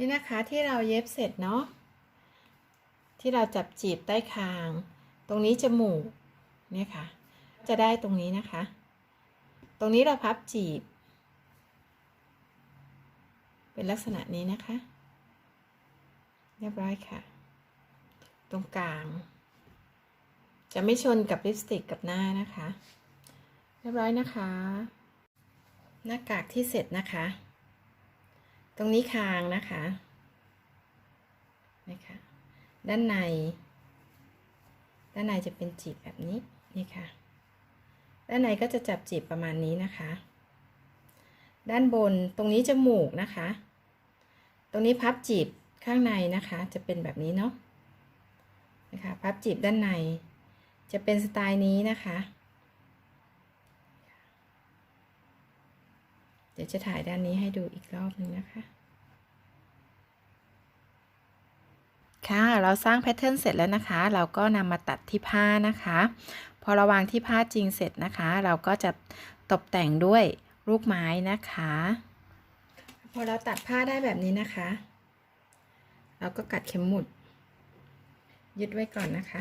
นี่นะคะที่เราเย็บเสร็จเนาะที่เราจับจีบใต้คาง ตรงนี้จมูกเนี่ยค่ะ จะได้ตรงนี้นะคะ ตรงนี้เราพับจีบ เป็นลักษณะนี้นะคะ เรียบร้อยค่ะ ตรงกลาง จะไม่ชนกับลิปสติกกับหน้านะคะ เรียบร้อยนะคะ หน้ากากที่เสร็จนะคะ ตรงนี้คางนะคะนะคะ ด้านใน ด้านในจะเป็นจีบแบบนี้นี่ค่ะ ด้านในก็จะจับจีบประมาณนี้นะคะ ด้านบนตรงนี้จมูกนะคะ ตรงนี้พับจีบข้างในนะคะ จะเป็นแบบนี้เนาะนะคะ พับจีบด้านใน จะเป็นสไตล์นี้นะคะ ดี๋ยวจะถ่ายด้านนี้ให้ดูอีกรอบหนึ่งนะคะ ค่ะ เราสร้างแพทเทิร์นเสร็จแล้วนะคะ เราก็นำมาตัดที่ผ้านะคะ พอเราวางที่ผ้าจริงเสร็จนะคะ เราก็จะตกแต่งด้วยลูกไม้นะคะ พอเราตัดผ้าได้แบบนี้นะคะ เราก็กัดเข็มหมุด ยึดไว้ก่อนนะคะ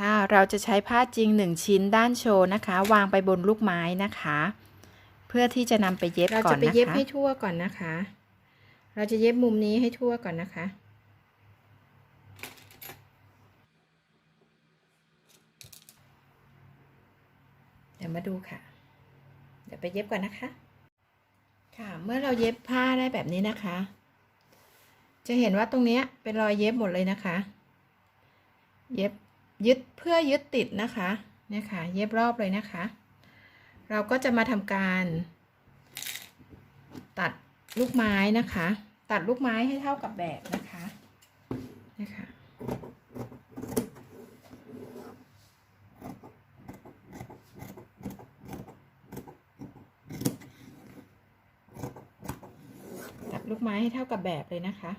ค่ะเราจะใช้ผ้าจริง 1 ชิ้นด้านโชว์นะคะ วางไปบนลูกไม้นะคะ เพื่อที่จะนำไปเย็บก่อนนะคะ เราจะไปเย็บให้ทั่วก่อนนะคะ เราจะเย็บมุมนี้ให้ทั่วก่อนนะคะ เดี๋ยวมาดูค่ะ เดี๋ยวไปเย็บก่อนนะคะ ค่ะ เมื่อเราเย็บผ้าได้แบบนี้นะคะ จะเห็นว่าตรงนี้เป็นรอยเย็บหมดเลยนะคะ เย็บยึดเพื่อยึดติดนะคะ เนี่ยค่ะ เย็บรอบเลยนะคะ เราก็จะมาทำการ ตัดลูกไม้นะคะ ตัดลูกไม้ให้เท่ากับแบบนะคะนะคะตัดลูกไม้ให้เท่ากับแบบเลยนะคะ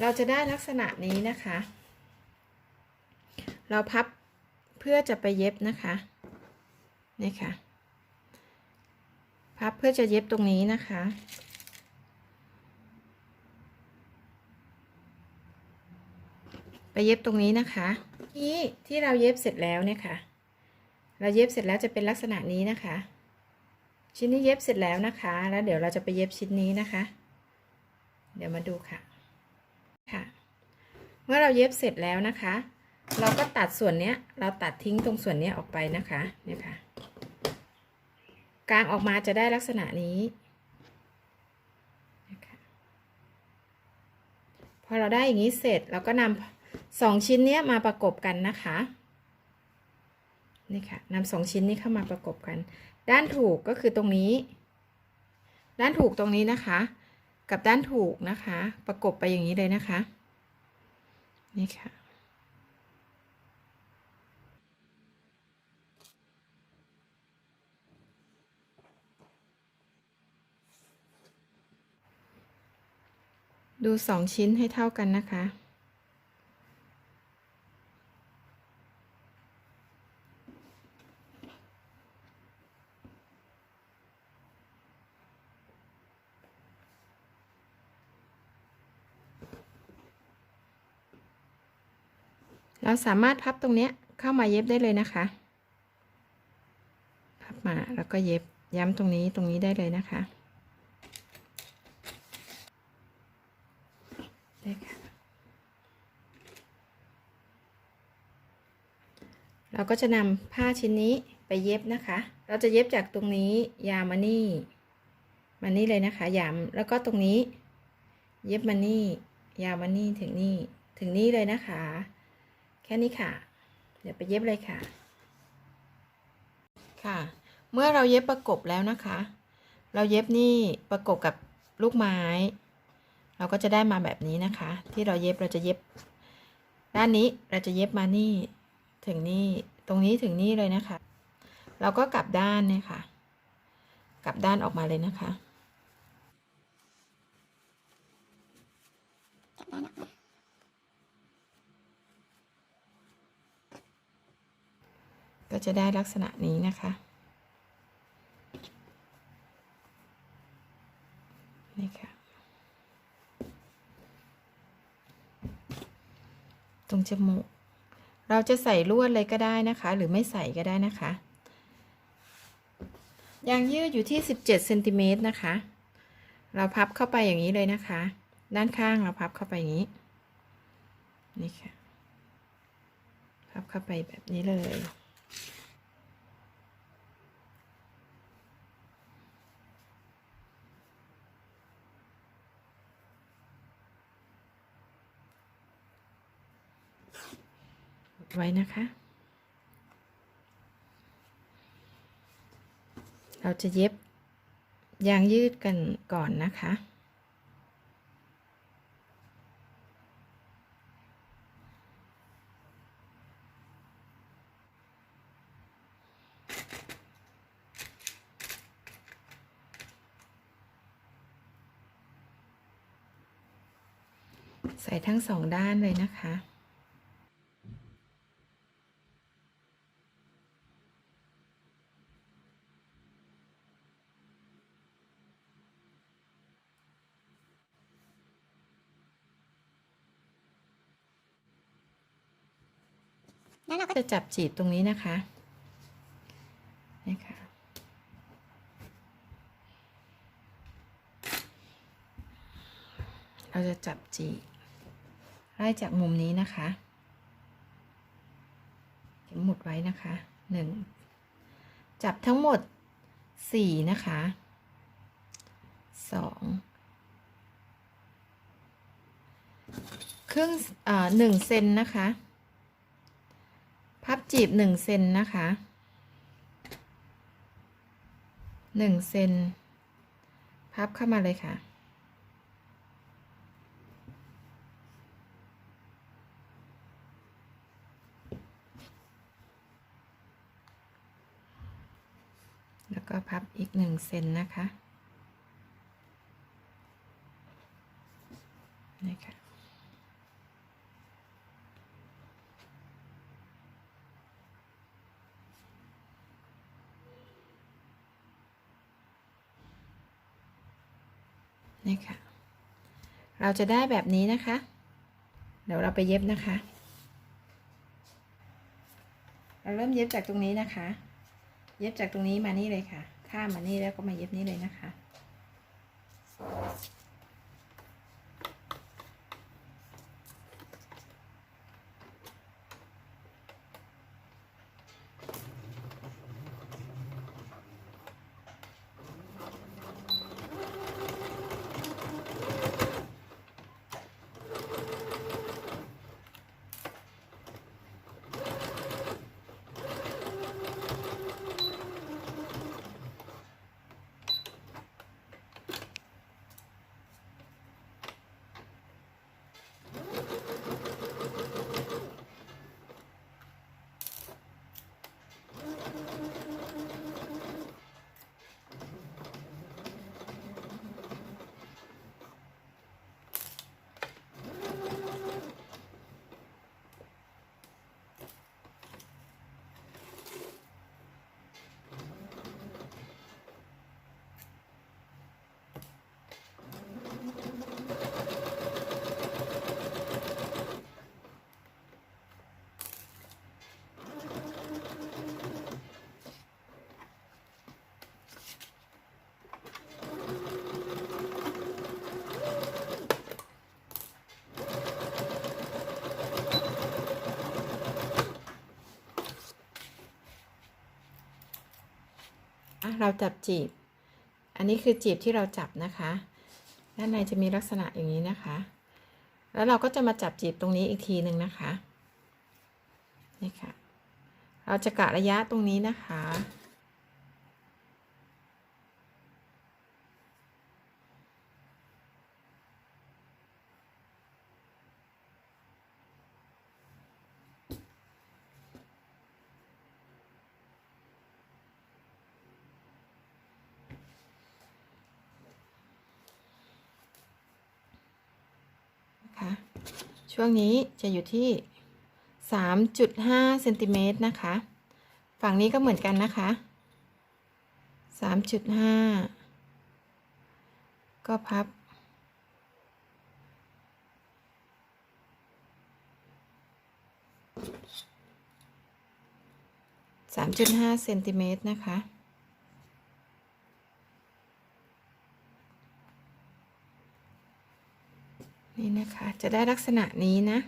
เราจะได้ลักษณะนี้นะคะ เราพับเพื่อจะไปเย็บนะคะนี่ค่ะ พับเพื่อจะเย็บตรงนี้นะคะ ไปเย็บตรงนี้นะคะที่ที่เราเย็บเสร็จแล้วเนี่ยค่ะ เราเย็บเสร็จแล้วจะเป็นลักษณะนี้นะคะ ชิ้นนี้เย็บเสร็จแล้วนะคะ แล้วเดี๋ยวเราจะไปเย็บชิ้นนี้นะคะ เดี๋ยวมาดูค่ะ ค่ะ เมื่อเราเย็บเสร็จแล้วนะคะ เราก็ตัดส่วนเนี้ย เราตัดทิ้งตรงส่วนเนี้ยออกไปนะคะ เนี่ยค่ะ กลางออกมาจะได้ลักษณะนี้พอเราได้อย่างนี้เสร็จเราก็นำสองชิ้นเนี้ยมาประกบกันนะคะนี่ค่ะนำสองชิ้นนี้เข้ามาประกบกัน ด้านถูกก็คือตรงนี้ ด้านถูกตรงนี้นะคะ กับด้านถูกนะคะ ประกบไปอย่างนี้เลยนะคะ นี่ค่ะ ดูสองชิ้นให้เท่ากันนะคะ เราสามารถพับตรงเนี้ยเข้ามาเย็บได้เลยนะคะ พับมาแล้วก็เย็บย้ำตรงนี้ตรงนี้ได้เลยนะคะได้ค่ะเราก็จะนำผ้าชิ้นนี้ไปเย็บนะคะ เราจะเย็บจากตรงนี้ยาวมานี่มานี่เลยนะคะยามแล้วก็ตรงนี้ เย็บมานี่ยาวมานี่ถึงนี่ถึงนี่เลยนะคะ แค่นี้ค่ะ เดี๋ยวไปเย็บเลยค่ะ ค่ะ เมื่อเราเย็บประกบแล้วนะคะ เราเย็บนี่ประกบกับลูกไม้ เราก็จะได้มาแบบนี้นะคะ ที่เราเย็บเราจะเย็บ ด้านนี้เราจะเย็บมานี่ถึงนี่ตรงนี้ถึงนี่เลยนะคะ เราก็กลับด้านเนี่ยค่ะ กลับด้านออกมาเลยนะคะ ก็จะได้ลักษณะนี้นะคะนี่ค่ะตรงจมูกเราจะใส่ลวดเลยก็ได้นะคะ หรือไม่ใส่ก็ได้นะคะยางยืดอยู่ที่ 17เซนติเมตรนะคะ เราพับเข้าไปอย่างนี้เลยนะคะ ด้านข้างเราพับเข้าไปอย่างนี้ นี่ค่ะ พับเข้าไปแบบนี้เลย ไว้นะคะ เราจะเย็บยางยืดกันก่อนนะคะใส่ทั้งสองด้านเลยนะคะ แล้วเราก็จะจับจีบตรงนี้นะคะนี่ค่ะเราจะจับจีบไล่จากมุมนี้นะคะเข็มหมุดไว้นะคะหนึ่งจับทั้งหมดสี่นะคะสองครึ่งเอ่อหนึ่งเซนนะคะ จีบหนึ่งเซนนะคะหนึ่งเซนพับเข้ามาเลยค่ะ แล้วก็พับอีกหนึ่งเซนนะคะนี่ค่ะ นี่ค่ะ เราจะได้แบบนี้นะคะ เดี๋ยวเราไปเย็บนะคะ เราเริ่มเย็บจากตรงนี้นะคะ เย็บจากตรงนี้มานี่เลยค่ะ ข้ามมานี่แล้วก็มาเย็บนี่เลยนะคะ อะเราจับจีบ อันนี้คือจีบที่เราจับนะคะ ด้านในจะมีลักษณะอย่างนี้นะคะ แล้วเราก็จะมาจับจีบตรงนี้อีกทีหนึ่งนะคะ นี่ค่ะ เราจะกะระยะตรงนี้นะคะ ช่วงนี้จะอยู่ที่ 3.5เซนติเมตรนะคะ ฝั่งนี้ก็เหมือนกันนะคะ 3.5 ก็พับ 3.5เซนติเมตรนะคะ นี่นะคะจะได้ลักษณะนี้นะ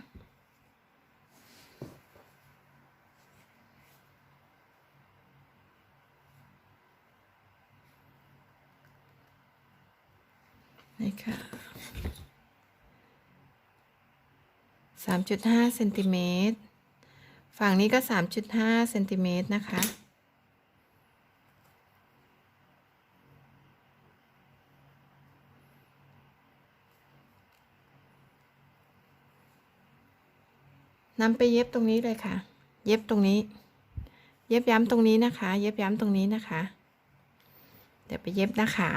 นี่ค่ะสามจุดห้าเซนติเมตรฝั่งนี้ก็สามจุดห้าเซนติเมตรนะคะ นำไปเย็บตรงนี้เลยค่ะ เย็บตรงนี้ เย็บย้ำตรงนี้นะคะ เย็บย้ำตรงนี้นะคะ เดี๋ยวไปเย็บนะคะ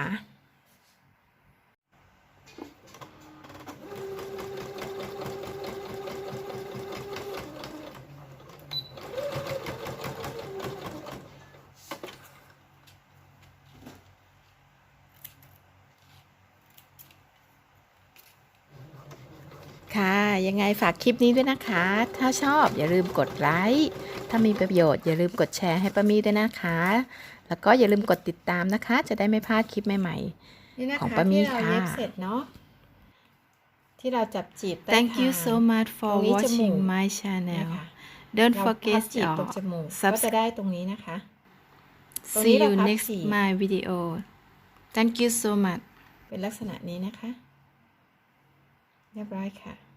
ค่ะ ยังไงฝากคลิปนี้ด้วยนะคะ ถ้าชอบอย่าลืมกดไลค์ ถ้ามีประโยชน์อย่าลืมกดแชร์ให้ป้ามีด้วยนะคะ แล้วก็อย่าลืมกดติดตามนะคะ จะได้ไม่พลาดคลิปใหม่ๆนี่นะคะของป้ามีที่เราค่ะเย็บเสร็จเนาะที่เราจับจีบใต้ Thank you คาง so much for ตรงนี้จมูก watching my นะ channel คะ don't เรา forget พับจีบ your ตรงจมูก subs ก็จะได้ตรงนี้นะคะตรงนี้ see เรา you พับ next จีบ my video thank you so much เป็นลักษณะนี้นะคะ เรียบร้อยค่ะ